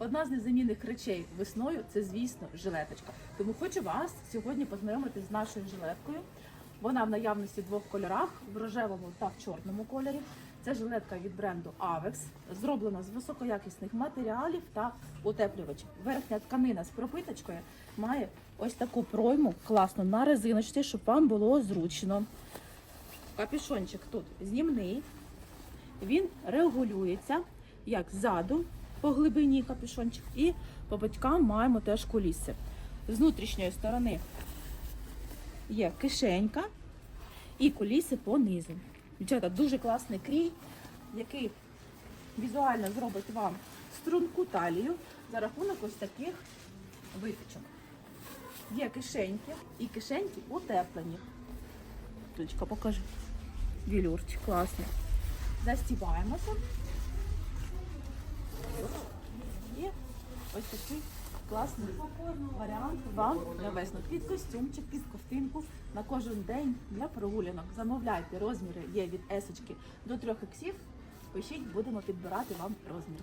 Одна з незамінних речей весною це, звісно, жилеточка. Тому хочу вас сьогодні познайомити з нашою жилеткою. Вона в наявності в двох кольорах в рожевому та в чорному кольорі. Це жилетка від бренду Avex, зроблена з високоякісних матеріалів та утеплювачів. Верхня тканина з пропиточкою має ось таку пройму класно на резиночці, щоб вам було зручно. Капюшончик тут знімний, він регулюється як ззаду по глибині капюшончик, і по батькам маємо теж куліси. З внутрішньої сторони є кишенька і куліси по низу. Дівчата, дуже класний крій, який візуально зробить вам струнку талію за рахунок ось таких виточок. Є кишеньки і кишеньки утеплені. Тулечка, покажи. Вілюрчик класний. Застібаємося. І ось такий класний варіант вам на весну. Під костюмчик, під ковтинку на кожен день для прогулянок. Замовляйте розміри є від есочки до трьох іксів. Пишіть, будемо підбирати вам розмір.